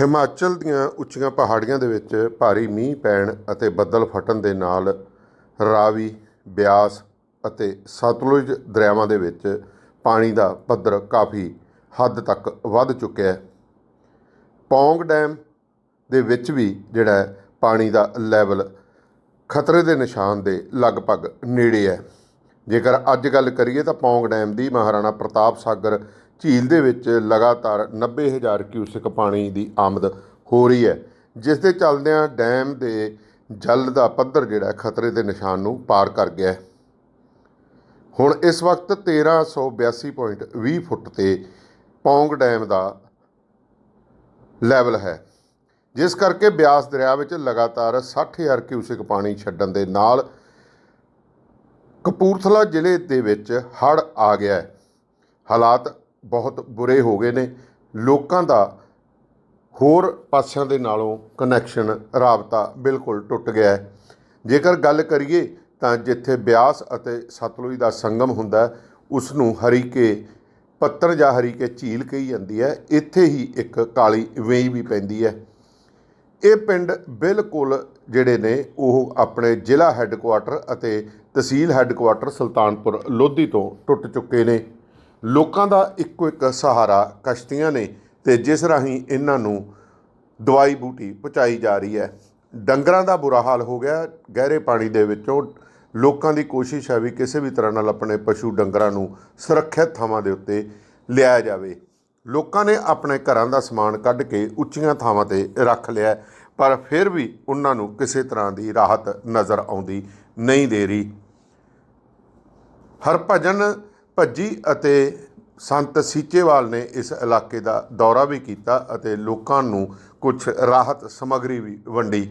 ਹਿਮਾਚਲ ਦੀਆਂ ਉੱਚੀਆਂ ਪਹਾੜੀਆਂ ਦੇ ਵਿੱਚ ਭਾਰੀ ਮੀਂਹ ਪੈਣ ਅਤੇ ਬੱਦਲ ਫਟਣ ਦੇ ਨਾਲ ਰਾਵੀ, ਬਿਆਸ ਅਤੇ ਸਤਲੁਜ ਦਰਿਆਵਾਂ ਦੇ ਵਿੱਚ ਪਾਣੀ ਦਾ ਪੱਧਰ ਕਾਫੀ ਹੱਦ ਤੱਕ ਵੱਧ ਚੁੱਕਿਆ ਹੈ। ਪੌਂਗ ਡੈਮ ਦੇ ਵਿੱਚ ਵੀ ਜਿਹੜਾ ਪਾਣੀ ਦਾ ਲੈਵਲ ਖਤਰੇ ਦੇ ਨਿਸ਼ਾਨ ਦੇ ਲਗਭਗ ਨੇੜੇ ਹੈ। ਜੇਕਰ ਅੱਜ ਗੱਲ ਕਰੀਏ ਤਾਂ ਪੌਂਗ ਡੈਮ ਦੀ ਮਹਾਰਾਣਾ ਪ੍ਰਤਾਪ ਸਾਗਰ ਝੀਲ ਦੇ ਵਿੱਚ ਲਗਾਤਾਰ 90000 ਕਿਊਸਕ ਪਾਣੀ ਦੀ ਆਮਦ ਹੋ ਰਹੀ ਹੈ, ਜਿਸ ਦੇ ਚੱਲਦਿਆਂ ਡੈਮ ਦੇ ਜਲ ਦਾ ਪੱਧਰ ਜਿਹੜਾ ਖਤਰੇ ਦੇ ਨਿਸ਼ਾਨ ਨੂੰ ਪਾਰ ਕਰ ਗਿਆ ਹੈ। ਹੁਣ ਇਸ ਵਕਤ 1382.20 ਫੁੱਟ ਤੇ ਪੌਂਗ ਡੈਮ ਦਾ ਲੈਵਲ ਹੈ, ਜਿਸ ਕਰਕੇ ਬਿਆਸ ਦਰਿਆ ਵਿੱਚ ਲਗਾਤਾਰ 60000 ਕਿਊਸਿਕ ਪਾਣੀ ਛੱਡਣ ਦੇ ਨਾਲ ਕਪੂਰਥਲਾ ਜ਼ਿਲ੍ਹੇ ਦੇ ਵਿੱਚ ਹੜ੍ਹ ਆ ਗਿਆ ਹੈ। ਹਾਲਾਤ ਬਹੁਤ ਬੁਰੇ ਹੋ ਗਏ ਨੇ। ਲੋਕਾਂ ਦਾ ਹੋਰ ਪਾਸਿਆਂ ਦੇ ਨਾਲੋਂ ਕਨੈਕਸ਼ਨ ਰਾਬਤਾ ਬਿਲਕੁਲ ਟੁੱਟ ਗਿਆ ਹੈ। ਜੇਕਰ ਗੱਲ ਕਰੀਏ ਤਾਂ ਜਿੱਥੇ ਬਿਆਸ ਅਤੇ ਸਤਲੁਜ ਦਾ ਸੰਗਮ ਹੁੰਦਾ ਹੈ, ਉਸ ਨੂੰ ਹਰੀਕੇ ਪੱਤਰ ਜਾਂ ਹਰੀਕੇ ਝੀਲ ਕਹੀ ਜਾਂਦੀ ਹੈ। ਇੱਥੇ ਹੀ ਇੱਕ ਕਾਲੀ ਵੇਈ ਵੀ ਪੈਂਦੀ ਹੈ। ਇਹ ਪਿੰਡ ਬਿਲਕੁਲ ਜਿਹੜੇ ਨੇ ਉਹ ਆਪਣੇ ਜ਼ਿਲ੍ਹਾ ਹੈੱਡਕੁਆਟਰ ਅਤੇ ਤਹਿਸੀਲ ਹੈੱਡਕੁਆਟਰ ਸੁਲਤਾਨਪੁਰ ਲੋਧੀ ਤੋਂ ਟੁੱਟ ਚੁੱਕੇ ਨੇ। ਲੋਕਾਂ ਦਾ ਇੱਕੋ ਇੱਕ ਸਹਾਰਾ ਕਸ਼ਤੀਆਂ ਨੇ ਤੇ ਜਿਸ ਰਾਹੀਂ ਇਹਨਾਂ ਨੂੰ ਦਵਾਈ ਬੂਟੀ ਪਹੁੰਚਾਈ ਜਾ ਰਹੀ ਹੈ। ਡੰਗਰਾਂ ਦਾ ਬੁਰਾ ਹਾਲ ਹੋ ਗਿਆ। ਗਹਿਰੇ ਪਾਣੀ ਦੇ ਵਿੱਚੋਂ ਲੋਕਾਂ ਦੀ ਕੋਸ਼ਿਸ਼ ਹੈ ਵੀ ਕਿਸੇ ਵੀ ਤਰ੍ਹਾਂ ਨਾਲ ਆਪਣੇ ਪਸ਼ੂ ਡੰਗਰਾਂ ਨੂੰ ਸੁਰੱਖਿਅਤ ਥਾਵਾਂ ਦੇ ਉੱਤੇ ਲਿਆਇਆ ਜਾਵੇ। ਲੋਕਾਂ ਨੇ ਆਪਣੇ ਘਰਾਂ ਦਾ ਸਮਾਨ ਕੱਢ ਕੇ ਉੱਚੀਆਂ ਥਾਵਾਂ ਤੇ ਰੱਖ ਲਿਆ ਪਰ ਫਿਰ ਵੀ ਉਹਨਾਂ ਨੂੰ ਕਿਸੇ ਤਰ੍ਹਾਂ ਦੀ ਰਾਹਤ ਨਜ਼ਰ ਆਉਂਦੀ ਨਹੀਂ ਦੇ ਰਹੀ। ਹਰਭਜਨ ਭੱਜੀ ਅਤੇ ਸੰਤ ਸੀਚੇਵਾਲ ਨੇ ਇਸ ਇਲਾਕੇ ਦਾ ਦੌਰਾ ਵੀ ਕੀਤਾ ਅਤੇ ਲੋਕਾਂ ਨੂੰ ਕੁਝ ਰਾਹਤ ਸਮੱਗਰੀ ਵੀ ਵੰਡੀ।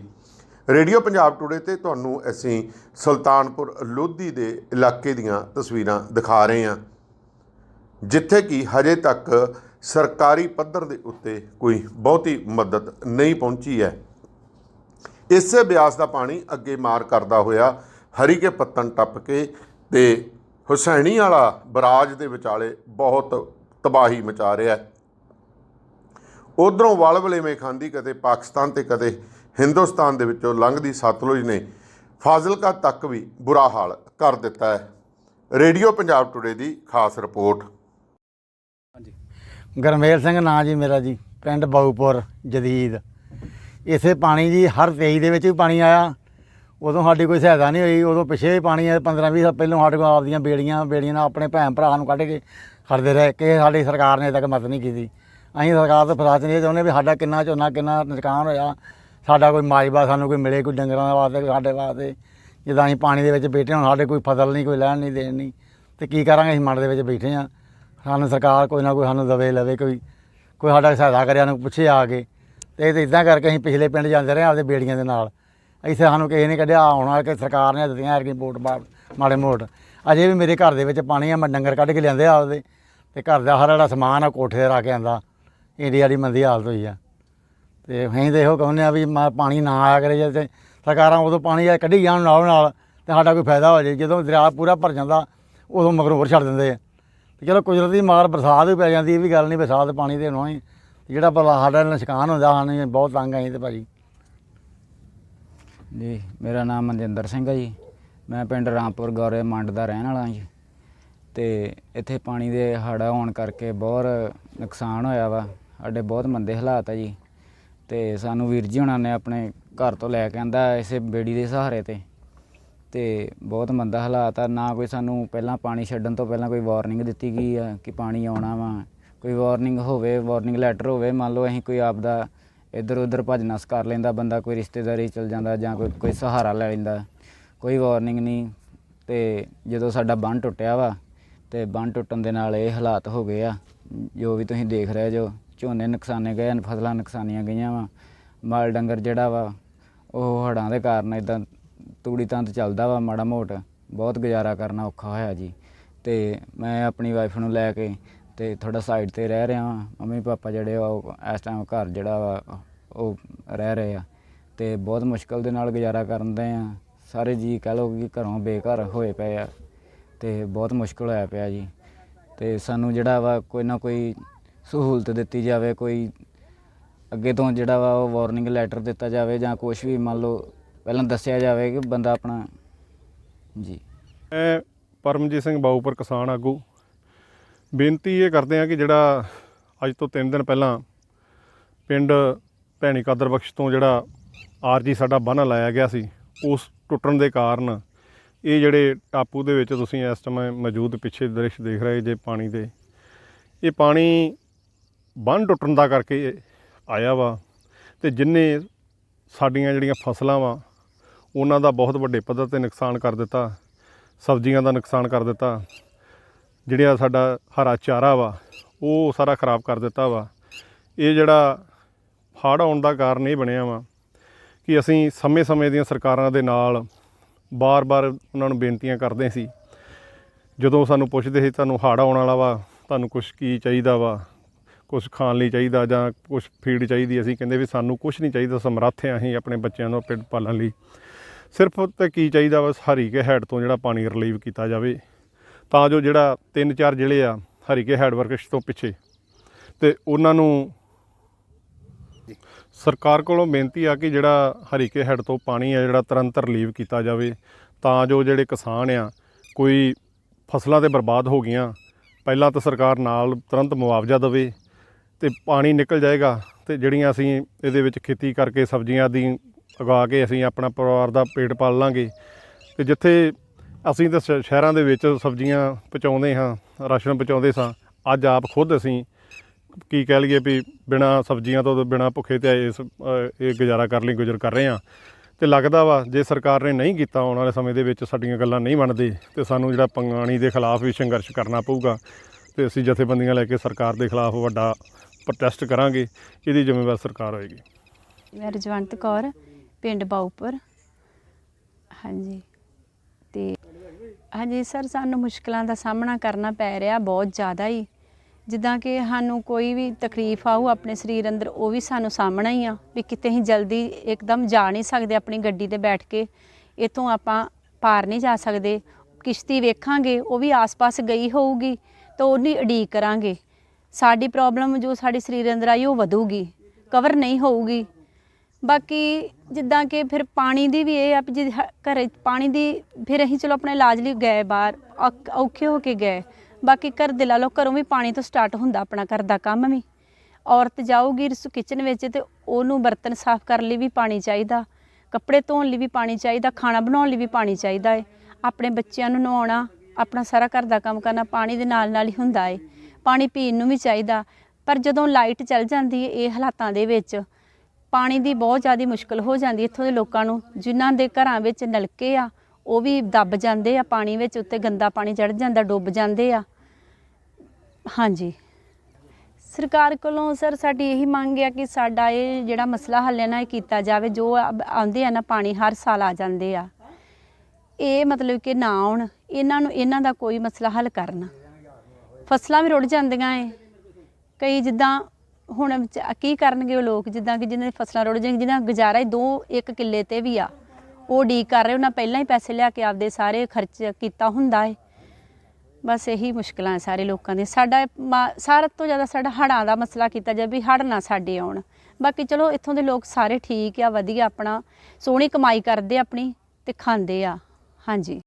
ਰੇਡੀਓ ਪੰਜਾਬ ਟੁਡੇ ਤੇ ਤੁਹਾਨੂੰ ਅਸੀਂ ਸੁਲਤਾਨਪੁਰ ਲੋਧੀ ਦੇ ਇਲਾਕੇ ਦੀਆਂ ਤਸਵੀਰਾਂ ਦਿਖਾ ਰਹੇ ਹਾਂ, ਜਿੱਥੇ ਕਿ ਹਜੇ ਤੱਕ ਸਰਕਾਰੀ ਪੱਧਰ ਦੇ ਉੱਤੇ ਕੋਈ ਬਹੁਤੀ ਮਦਦ ਨਹੀਂ ਪਹੁੰਚੀ ਹੈ। ਇਸੇ ਬਿਆਸ ਦਾ ਪਾਣੀ ਅੱਗੇ ਮਾਰ ਕਰਦਾ ਹੋਇਆ ਹਰੀਕੇ ਪੱਤਨ ਟੱਪ ਕੇ ਤੇ ਹੁਸੈਣੀ ਵਾਲਾ ਬਰਾਜ ਦੇ ਵਿਚਾਲੇ ਬਹੁਤ ਤਬਾਹੀ ਮਚਾ ਰਿਹਾ ਹੈ। ਉਧਰੋਂ ਵਲਵਲੇਵੇਂ ਖਾਂਦੀ ਕਦੇ ਪਾਕਿਸਤਾਨ ਤੇ ਕਦੇ ਹਿੰਦੁਸਤਾਨ ਦੇ ਵਿੱਚੋਂ ਲੰਘਦੀ ਸਤਲੁਜ ਨੇ ਫਾਜ਼ਿਲਕਾ ਤੱਕ ਵੀ ਬੁਰਾ ਹਾਲ ਕਰ ਦਿੱਤਾ ਹੈ। ਰੇਡੀਓ ਪੰਜਾਬ ਟੁਡੇ ਦੀ ਖਾਸ ਰਿਪੋਰਟ। ਹਾਂਜੀ। ਗਰਮੇਲ ਸਿੰਘ ਨਾਂ ਜੀ ਮੇਰਾ ਜੀ, ਪਿੰਡ ਬਾਊਪੁਰ, ਜਦੀਦ। ਇਸੇ ਪਾਣੀ ਜੀ ਹਰ 23 ਦੇ ਵਿੱਚ ਵੀ ਪਾਣੀ ਆਇਆ। ਉਦੋਂ ਸਾਡੀ ਕੋਈ ਸਹਾਇਤਾ ਨਹੀਂ ਹੋਈ, ਉਦੋਂ ਪਿੱਛੇ ਵੀ ਪਾਣੀ ਆਇਆ 15 20 ਸਾਲ ਪਹਿਲਾਂ ਸਾਡੇ ਕੋਲ ਆਪਦੀਆਂ ਬੇੜੀਆਂ ਬੇੜੀਆਂ ਨਾਲ ਆਪਣੇ ਭੈਣ ਭਰਾ ਨੂੰ ਕੱਢ ਕੇ ਖੜਦੇ ਰਹੇ, ਕਿ ਸਾਡੀ ਸਰਕਾਰ ਨੇ ਅਜੇ ਤੱਕ ਮਦਦ ਨਹੀਂ ਕੀਤੀ। ਅਸੀਂ ਸਰਕਾਰ ਤੋਂ ਫਰਾਜ ਨਹੀਂ ਚਾਹੁੰਦੇ ਵੀ ਸਾਡਾ ਕਿੰਨਾ ਝੋਨਾ, ਕਿੰਨਾ ਨੁਕਸਾਨ ਹੋਇਆ। ਸਾਡਾ ਕੋਈ ਮਾਜਬਾ ਸਾਨੂੰ ਕੋਈ ਮਿਲੇ ਕੋਈ ਡੰਗਰਾਂ ਵਾਸਤੇ ਸਾਡੇ ਵਾਸਤੇ। ਜਿੱਦਾਂ ਅਸੀਂ ਪਾਣੀ ਦੇ ਵਿੱਚ ਬੈਠੇ ਹਾਂ, ਸਾਡੇ ਕੋਈ ਫਸਲ ਨਹੀਂ, ਕੋਈ ਲੈਣ ਨਹੀਂ, ਦੇਣ ਨਹੀਂ। ਤੇ ਕੀ ਕਰਾਂਗੇ, ਅਸੀਂ ਮਨ ਦੇ ਵਿੱਚ ਬੈਠੇ ਹਾਂ। ਸਾਨੂੰ ਸਰਕਾਰ ਕੋਈ ਨਾ ਕੋਈ ਸਾਨੂੰ ਦਵੇ, ਲਵੇ ਕੋਈ। ਕੋਈ ਸਾਡਾ ਸਹਾਇਤਾ ਕਰਿਆ ਨੂੰ ਪੁੱਛੇ ਆ ਕੇ। ਤੇ ਇਹ ਇਦਾਂ ਕਰਕੇ ਅਸੀਂ ਪਿਛਲੇ ਪਿੰਡ ਜਾਂਦੇ ਰਹੇ ਆਪਦੇ ਬੇੜੀਆਂ ਦੇ ਨਾਲ। ਇੱਥੇ ਸਾਨੂੰ ਕਿਸੇ ਨੇ ਕੱਢਿਆ, ਆਉਣਾ ਕਿ ਸਰਕਾਰ ਨੇ ਦਿੱਤੀਆਂ ਐਰਕੀ ਵੋਟ ਮਾੜੇ ਮੋਟ। ਅਜੇ ਵੀ ਮੇਰੇ ਘਰ ਦੇ ਵਿੱਚ ਪਾਣੀ ਆ, ਮੈਂ ਡੰਗਰ ਕੱਢ ਕੇ ਲਿਆਂਦੇ ਆਪਦੇ। ਤੇ ਘਰ ਦਾ ਹਰ ਜਿਹੜਾ ਸਮਾਨ ਆ, ਕੋਠੇ ਤੇ ਰੱਖ ਕੇ ਆਂਦਾ। ਇੰਡੀਆ ਦੀ ਮੰਦੀ ਹਾਲਤ ਹੋਈ ਆ। ਤੇ ਅਸੀਂ ਤਾਂ ਇਹੋ ਕਹਿੰਦੇ ਆ ਵੀ ਮਾ- ਪਾਣੀ ਨਾ ਆਇਆ ਕਰੇ ਜੇ ਤੇ ਸਰਕਾਰਾਂ ਉਦੋਂ ਪਾਣੀ ਕੱਢੀ ਜਾਣ ਨਾਲ ਨਾਲ ਤੇ ਸਾਡਾ ਕੋਈ ਫਾਇਦਾ ਹੋ ਜੇ। ਜਦੋਂ ਦਰਿਆ ਪੂਰਾ ਭਰ ਜਾਂਦਾ, ਉਦੋਂ ਮਗਰੋਂ ਹੋਰ ਛੱਡ ਦਿੰਦੇ ਆ। ਤੇ ਚਲੋ ਕੁਦਰਤੀ ਮਾਰ ਬਰਸਾਤ ਵੀ ਪੈ ਜਾਂਦੀ, ਇਹ ਵੀ ਗੱਲ ਨਹੀਂ ਬਰਸਾਤ ਪਾਣੀ ਦੇ ਹੋਣਾ ਹੀ ਜਿਹੜਾ ਭਲਾ ਸਾਡਾ ਨੁਕਸਾਨ ਹੁੰਦਾ, ਸਾਨੂੰ ਬਹੁਤ ਤੰਗ ਆਈ ਤੇ ਭਾਜੀ। ਜੀ, ਮੇਰਾ ਨਾਮ ਮਨਜਿੰਦਰ ਸਿੰਘ ਹੈ ਜੀ। ਮੈਂ ਪਿੰਡ ਰਾਮਪੁਰ ਗੌਰੇ ਮੰਡ ਦਾ ਰਹਿਣ ਵਾਲਾ ਜੀ। ਤੇ ਇੱਥੇ ਪਾਣੀ ਦੇ ਹੜ੍ਹ ਆਉਣ ਕਰਕੇ ਬਹੁਤ ਨੁਕਸਾਨ ਹੋਇਆ ਵਾ। ਸਾਡੇ ਬਹੁਤ ਮੰਦੇ ਹਾਲਾਤ ਆ ਜੀ। ਤੇ ਸਾਨੂੰ ਵੀਰ ਜੀ ਹੁਣਾਂ ਨੇ ਆਪਣੇ ਘਰ ਤੋਂ ਲੈ ਕੇ ਆਂਦਾ ਇਸੇ ਬੇੜੀ ਦੇ ਸਹਾਰੇ ਤੇ। ਤੇ ਬਹੁਤ ਮੰਦਾ ਹਾਲਾਤ ਆ। ਨਾ ਕੋਈ ਸਾਨੂੰ ਪਹਿਲਾਂ ਪਾਣੀ ਛੱਡਣ ਤੋਂ ਪਹਿਲਾਂ ਕੋਈ ਵਾਰਨਿੰਗ ਦਿੱਤੀ ਗਈ ਆ ਕਿ ਪਾਣੀ ਆਉਣਾ ਵਾ। ਕੋਈ ਵਾਰਨਿੰਗ ਹੋਵੇ, ਵਾਰਨਿੰਗ ਲੈਟਰ ਹੋਵੇ, ਮੰਨ ਲਓ ਅਸੀਂ ਕੋਈ ਆਪਦਾ ਇੱਧਰ ਉੱਧਰ ਭੱਜ ਨਸ ਕਰ ਲੈਂਦਾ ਬੰਦਾ, ਕੋਈ ਰਿਸ਼ਤੇਦਾਰੀ ਚਲ ਜਾਂਦਾ ਜਾਂ ਕੋਈ ਕੋਈ ਸਹਾਰਾ ਲੈ ਲੈਂਦਾ, ਕੋਈ ਵਾਰਨਿੰਗ ਨਹੀਂ। ਤੇ ਜਦੋਂ ਸਾਡਾ ਬੰਨ ਟੁੱਟਿਆ ਵਾ ਤੇ ਬੰਨ ਟੁੱਟਣ ਦੇ ਨਾਲ ਇਹ ਹਾਲਾਤ ਹੋ ਗਏ ਆ। ਜੋ ਵੀ ਤੁਸੀਂ ਦੇਖ ਰਹੇ ਜੋ, ਝੋਨੇ ਨੁਕਸਾਨੇ ਗਏ ਹਨ, ਫਸਲਾਂ ਨੁਕਸਾਨੀਆਂ ਗਈਆਂ ਵਾ। ਮਾਲ ਡੰਗਰ ਜਿਹੜਾ ਵਾ, ਉਹ ਹੜਾਂ ਦੇ ਕਾਰਨ ਇਦਾਂ ਤੂੜੀ ਤੰਤ ਚੱਲਦਾ ਵਾ, ਮਾੜਾ ਮੋਟ। ਬਹੁਤ ਗੁਜ਼ਾਰਾ ਕਰਨਾ ਔਖਾ ਹੋਇਆ ਜੀ। ਤੇ ਮੈਂ ਆਪਣੀ ਵਾਈਫ ਨੂੰ ਲੈ ਕੇ ਤੇ ਥੋੜਾ ਸਾਈਡ ਤੇ ਰਹਿ ਰਿਹਾ ਵਾਂ। ਮੰਮੀ ਪਾਪਾ ਜਿਹੜੇ ਆ ਉਹ ਇਸ ਟਾਈਮ ਘਰ ਜਿਹੜਾ ਵਾ, ਉਹ ਰਹਿ ਰਹੇ ਆ। ਤੇ ਬਹੁਤ ਮੁਸ਼ਕਲ ਦੇ ਨਾਲ ਗੁਜ਼ਾਰਾ ਕਰਨ ਦੇ ਆ। ਸਾਰੇ ਜੀ ਕਹਿ ਲਓ ਕਿ ਘਰੋਂ ਬੇਘਰ ਹੋਏ ਪਏ ਆ ਤੇ ਬਹੁਤ ਮੁਸ਼ਕਲ ਹੋਇਆ ਪਿਆ ਜੀ। ਤੇ ਸਾਨੂੰ ਜਿਹੜਾ ਵਾ ਕੋਈ ਨਾ ਕੋਈ ਸਹੂਲਤ ਦਿੱਤੀ ਜਾਵੇ, ਕੋਈ ਅੱਗੇ ਤੋਂ ਜਿਹੜਾ ਵਾ ਉਹ ਵਾਰਨਿੰਗ ਲੈਟਰ ਦਿੱਤਾ ਜਾਵੇ ਜਾਂ ਕੁਝ ਵੀ ਮੰਨ ਲਓ ਪਹਿਲਾਂ ਦੱਸਿਆ ਜਾਵੇ ਕਿ ਬੰਦਾ ਆਪਣਾ, ਜੀ। ਮੈਂ ਪਰਮਜੀਤ ਸਿੰਘ ਬਾਊਪੁਰ ਕਿਸਾਨ ਆਗੂ। ਬੇਨਤੀ ਇਹ ਕਰਦੇ ਹਾਂ ਕਿ ਜਿਹੜਾ ਅੱਜ ਤੋਂ 3 ਦਿਨ ਪਹਿਲਾਂ ਪਿੰਡ ਭੈਣੀ ਕਾਦਰ ਬਖਸ਼ ਤੋਂ ਜਿਹੜਾ ਆਰਜੀ ਸਾਡਾ ਬੰਨ੍ਹ ਲਾਇਆ ਗਿਆ ਸੀ, ਉਸ ਟੁੱਟਣ ਦੇ ਕਾਰਨ ਇਹ ਜਿਹੜੇ ਟਾਪੂ ਦੇ ਵਿੱਚ ਤੁਸੀਂ ਇਸ ਸਮੇਂ ਮੌਜੂਦ ਪਿੱਛੇ ਦ੍ਰਿਸ਼ ਦੇਖ ਰਹੇ ਜੇ ਪਾਣੀ ਦੇ, ਇਹ ਪਾਣੀ ਬੰਨ੍ਹ ਟੁੱਟਣ ਦਾ ਕਰਕੇ ਆਇਆ ਵਾ ਤੇ ਜਿੰਨੇ ਸਾਡੀਆਂ ਜਿਹੜੀਆਂ ਫਸਲਾਂ ਵਾ, ਉਹਨਾਂ ਦਾ ਬਹੁਤ ਵੱਡੇ ਪੱਧਰ ਤੇ ਨੁਕਸਾਨ ਕਰ ਦਿੱਤਾ, ਸਬਜ਼ੀਆਂ ਦਾ ਨੁਕਸਾਨ ਕਰ ਦਿੱਤਾ। ਜਿਹੜਾ ਸਾਡਾ ਹਰਾ ਚਾਰਾ ਵਾ, ਉਹ ਸਾਰਾ ਖਰਾਬ ਕਰ ਦਿੱਤਾ ਵਾ। ਇਹ ਜਿਹੜਾ ਹੜ੍ਹ ਆਉਣ ਦਾ ਕਾਰਨ ਇਹ ਬਣਿਆ ਵਾ ਕਿ ਅਸੀਂ ਸਮੇਂ-ਸਮੇਂ ਦੀਆਂ ਸਰਕਾਰਾਂ ਦੇ ਨਾਲ ਬਾਰ-ਬਾਰ ਉਹਨਾਂ ਨੂੰ ਬੇਨਤੀਆਂ ਕਰਦੇ ਸੀ। ਜਦੋਂ ਸਾਨੂੰ ਪੁੱਛਦੇ ਸੀ, ਤੁਹਾਨੂੰ ਹੜ੍ਹ ਆਉਣ ਵਾਲਾ ਵਾ, ਤੁਹਾਨੂੰ ਕੁਝ ਕੀ ਚਾਹੀਦਾ ਵਾ? ਕੁਝ ਖਾਣ ਲਈ ਚਾਹੀਦਾ ਜਾਂ ਕੁਝ ਫੀਡ ਚਾਹੀਦੀ? ਅਸੀਂ ਕਹਿੰਦੇ ਵੀ ਸਾਨੂੰ ਕੁਝ ਨਹੀਂ ਚਾਹੀਦਾ, ਸਮਰੱਥ ਹਾਂ ਅਸੀਂ ਆਪਣੇ ਬੱਚਿਆਂ ਨੂੰ ਪਿੰਡ ਪਾਲਣ ਲਈ। ਸਿਰਫ ਤੇ ਕੀ ਚਾਹੀਦਾ ਵਾ, ਹਰੀਕੇ ਹੈਡ ਤੋਂ ਜਿਹੜਾ ਪਾਣੀ ਰਿਲੀਵ ਕੀਤਾ ਜਾਵੇ। ਤਾਂ ਜੋ ਜਿਹੜਾ ਤਿੰਨ ਚਾਰ ਜ਼ਿਲ੍ਹੇ ਆ, ਹਰੀਕੇ ਹੈਡ ਵਰਕਸ਼ ਤੋਂ ਪਿੱਛੇ। ਤੇ ਉਹਨਾਂ ਨੂੰ ਸਰਕਾਰ ਕੋਲੋਂ ਬੇਨਤੀ ਆ ਕਿ ਜਿਹੜਾ ਹਰੀਕੇ ਹੈਡ ਤੋਂ ਪਾਣੀ ਆ, ਜਿਹੜਾ ਤੁਰੰਤ ਰਿਲੀਵ ਕੀਤਾ ਜਾਵੇ, ਤਾਂ ਜੋ ਜਿਹੜੇ ਕਿਸਾਨ ਆ, ਕੋਈ ਫਸਲਾਂ ਤੇ ਬਰਬਾਦ ਹੋ ਗਈਆਂ, ਪਹਿਲਾਂ ਤਾਂ ਸਰਕਾਰ ਨਾਲ ਤੁਰੰਤ ਮੁਆਵਜ਼ਾ ਦੇਵੇ ਤੇ ਪਾਣੀ ਨਿਕਲ ਜਾਏਗਾ ਤੇ ਜਿਹੜੀਆਂ ਅਸੀਂ ਇਹਦੇ ਵਿੱਚ ਖੇਤੀ ਕਰਕੇ ਸਬਜ਼ੀਆਂ ਦੀ ਉਗਾ ਕੇ ਅਸੀਂ ਆਪਣਾ ਪਰਿਵਾਰ ਦਾ ਪੇਟ ਪਾਲ ਲਾਂਗੇ। ਤੇ ਜਿੱਥੇ ਅਸੀਂ ਤਾਂ ਸ਼- ਸ਼ਹਿਰਾਂ ਦੇ ਵਿੱਚ ਸਬਜ਼ੀਆਂ ਪਹੁੰਚਾਉਂਦੇ ਹਾਂ ਰਾਸ਼ਨ ਪਹੁੰਚਾਉਂਦੇ ਸਾਂ। ਅੱਜ ਆਪ ਖੁਦ ਅਸੀਂ ਕੀ ਕਹਿ ਲਈਏ ਵੀ ਬਿਨਾ ਸਬਜ਼ੀਆਂ ਤੋਂ ਬਿਨਾ ਭੁੱਖੇ ਤੇ ਇਸ ਅ, ਇਹ ਗੁਜ਼ਾਰਾ ਕਰ ਲਈ ਗੁਜ਼ਰ ਕਰ ਰਹੇ ਹਾਂ। ਤੇ ਲੱਗਦਾ ਵਾ ਜੇ ਸਰਕਾਰ ਨੇ ਨਹੀਂ ਕੀਤਾ ਆਉਣ ਵਾਲੇ ਸਮੇਂ ਦੇ ਵਿੱਚ ਸਾਡੀਆਂ ਗੱਲਾਂ ਨਹੀਂ ਮੰਨਦੇ ਤੇ ਸਾਨੂੰ ਜਿਹੜਾ ਪੰਗਾਣੀ ਦੇ ਖਿਲਾਫ ਵੀ ਸੰਘਰਸ਼ ਕਰਨਾ ਪਊਗਾ ਤੇ ਅਸੀਂ ਜਥੇਬੰਦੀਆਂ ਲੈ ਕੇ ਸਰਕਾਰ ਦੇ ਖਿਲਾਫ ਵੱਡਾ ਪ੍ਰੋਟੈਸਟ ਕਰਾਂਗੇ ਇਹਦੀ ਜ਼ਿੰਮੇਵਾਰ ਸਰਕਾਰ ਹੋਏਗੀ। ਮੈਂ ਰਜਵੰਤ ਕੌਰ ਪਿੰਡ ਬਾਉਪੁਰ ਹਾਂਜੀ। ਹਾਂਜੀ, ਸਰ, ਸਾਨੂੰ ਮੁਸ਼ਕਲਾਂ ਦਾ ਸਾਹਮਣਾ ਕਰਨਾ ਪੈ ਰਿਹਾ ਬਹੁਤ ਜ਼ਿਆਦਾ ਹੀ। ਜਿੱਦਾਂ ਕਿ ਸਾਨੂੰ ਕੋਈ ਵੀ ਤਕਲੀਫ ਆਊ, ਆਪਣੇ ਸਰੀਰ ਅੰਦਰ ਉਹ ਵੀ ਸਾਨੂੰ ਸਾਹਮਣਾ ਹੀ ਆ ਵੀ ਕਿਤੇ ਹੀ ਜਲਦੀ ਇੱਕਦਮ ਜਾ ਨਹੀਂ ਸਕਦੇ ਆਪਣੀ ਗੱਡੀ ਤੇ ਬੈਠ ਕੇ। ਇਥੋਂ ਆਪਾਂ ਪਾਰ ਨਹੀਂ ਜਾ ਸਕਦੇ। ਕਿਸ਼ਤੀ ਵੇਖਾਂਗੇ, ਉਹ ਵੀ ਆਸ-ਪਾਸ ਗਈ ਹੋਊਗੀ ਤਾਂ ਉਹਦੀ ਉਡੀਕ ਕਰਾਂਗੇ। ਸਾਡੀ ਪ੍ਰੋਬਲਮ ਜੋ ਸਾਡੇ ਸਰੀਰ ਅੰਦਰ ਆਈ, ਉਹ ਵਧੂਗੀ। ਕਵਰ ਨਹੀਂ ਹੋਊਗੀ। ਬਾਕੀ ਜਿੱਦਾਂ ਕਿ ਫਿਰ ਪਾਣੀ ਦੀ ਵੀ ਇਹ ਆ ਵੀ ਜੇ ਹ- ਘਰੇ ਪਾਣੀ ਦੀ, ਫਿਰ ਅਸੀਂ ਚਲੋ ਆਪਣੇ ਇਲਾਜ ਲਈ ਗਏ ਬਾਹਰ ਔਖ- ਔਖੇ ਹੋ ਕੇ ਗਏ। ਬਾਕੀ ਘਰ ਦੇ ਲਾ ਲਓ, ਘਰੋਂ ਵੀ ਪਾਣੀ ਤੋਂ ਸਟਾਰਟ ਹੁੰਦਾ ਆਪਣਾ ਘਰ ਦਾ ਕੰਮ ਵੀ। ਔਰਤ ਜਾਊਗੀ ਰਸ ਕਿਚਨ ਵਿੱਚ ਤੇ ਉਹਨੂੰ ਬਰਤਨ ਸਾਫ਼ ਕਰਨ ਲਈ ਵੀ ਪਾਣੀ ਚਾਹੀਦਾ। ਕੱਪੜੇ ਧੋਣ ਲਈ ਵੀ ਪਾਣੀ ਚਾਹੀਦਾ, ਖਾਣਾ ਬਣਾਉਣ ਲਈ ਵੀ ਪਾਣੀ ਚਾਹੀਦਾ ਏ। ਆਪਣੇ ਬੱਚਿਆਂ ਨੂੰ ਨਵਾਉਣਾ ਆਪਣਾ ਸਾਰਾ ਘਰ ਦਾ ਕੰਮ ਕਰਨਾ ਪਾਣੀ ਦੇ ਨਾਲ ਨਾਲ ਹੀ ਹੁੰਦਾ ਏ। ਪਾਣੀ ਪੀਣ ਨੂੰ ਵੀ ਚਾਹੀਦਾ। ਪਰ ਜਦੋਂ ਲਾਈਟ ਚੱਲ ਜਾਂਦੀ ਹੈ ਇਹ ਹਾਲਾਤਾਂ ਦੇ ਵਿੱਚ ਪਾਣੀ ਦੀ ਬਹੁਤ ਜ਼ਿਆਦਾ ਮੁਸ਼ਕਲ ਹੋ ਜਾਂਦੀ ਇੱਥੋਂ ਦੇ ਲੋਕਾਂ ਨੂੰ, ਜਿਨ੍ਹਾਂ ਦੇ ਘਰਾਂ ਵਿੱਚ ਨਲਕੇ ਆ, ਉਹ ਵੀ ਦੱਬ ਜਾਂਦੇ ਆ ਪਾਣੀ ਵਿੱਚ, ਉੱਤੇ ਗੰਦਾ ਪਾਣੀ ਚੜ ਜਾਂਦਾ, ਡੁੱਬ ਜਾਂਦੇ ਆ। ਹਾਂਜੀ। ਸਰਕਾਰ ਕੋਲੋਂ ਸਰ ਸਾਡੀ ਇਹੀ ਮੰਗ ਹੈ ਕਿ ਸਾਡਾ ਇਹ ਜਿਹੜਾ ਮਸਲਾ ਹੱਲ ਹੈ ਨਾ, ਇਹ ਕੀਤਾ ਜਾਵੇ, ਜੋ ਆਉਂਦੇ ਆ ਨਾ ਪਾਣੀ ਹਰ ਸਾਲ ਆ ਜਾਂਦੇ ਆ। ਇਹ ਮਤਲਬ ਕਿ ਨਾ ਆਉਣ, ਇਹਨਾਂ ਨੂੰ, ਇਹਨਾਂ ਦਾ ਕੋਈ ਮਸਲਾ ਹੱਲ ਕਰਨ। ਫਸਲਾਂ ਵੀ ਰੁੜ ਜਾਂਦੀਆਂ ਏ। ਕਈ ਜਿੱਦਾਂ ਹੁਣ ਵਿਚ- ਕੀ ਕਰਨਗੇ ਉਹ ਲੋਕ? ਜਿੱਦਾਂ ਕਿ ਜਿਨ੍ਹਾਂ ਦੀ ਫਸਲਾਂ ਰੁੜ ਜਾਣਗੀਆਂ ਜਿਹਨਾਂ ਦਾ ਗੁਜ਼ਾਰਾ ਹੀ ਦੋ ਇੱਕ ਕਿੱਲੇ ਤੇ ਵੀ ਆ। ਉਹ ਉਡੀਕ ਕਰ ਰਹੇ, ਉਹਨਾਂ ਪਹਿਲਾਂ ਹੀ ਪੈਸੇ ਲਿਆ ਕੇ ਆਪਦੇ ਸਾਰੇ ਖਰਚ ਕੀਤਾ ਹੁੰਦਾ ਹੈ ਬਸ ਇਹੀ ਮੁਸ਼ਕਲਾਂ ਹੈ ਸਾਰੇ ਲੋਕਾਂ ਦੀਆਂ। ਸਾਡਾ ਮਾ- ਸਾਰਾ ਤੋਂ ਜ਼ਿਆਦਾ ਸਾਡਾ ਹੜ੍ਹਾਂ ਦਾ ਮਸਲਾ ਕੀਤਾ ਜਾਵੇ ਵੀ ਹੜ੍ਹ ਨਾ ਸਾਡੇ ਆਉਣ। ਬਾਕੀ ਚਲੋ, ਇੱਥੋਂ ਦੇ ਲੋਕ ਸਾਰੇ ਠੀਕ ਆ, ਵਧੀਆ ਆਪਣਾ, ਸੋਹਣੀ ਕਮਾਈ ਕਰਦੇ ਆਪਣੀ ਤੇ ਖਾਂਦੇ ਆ। ਹਾਂਜੀ।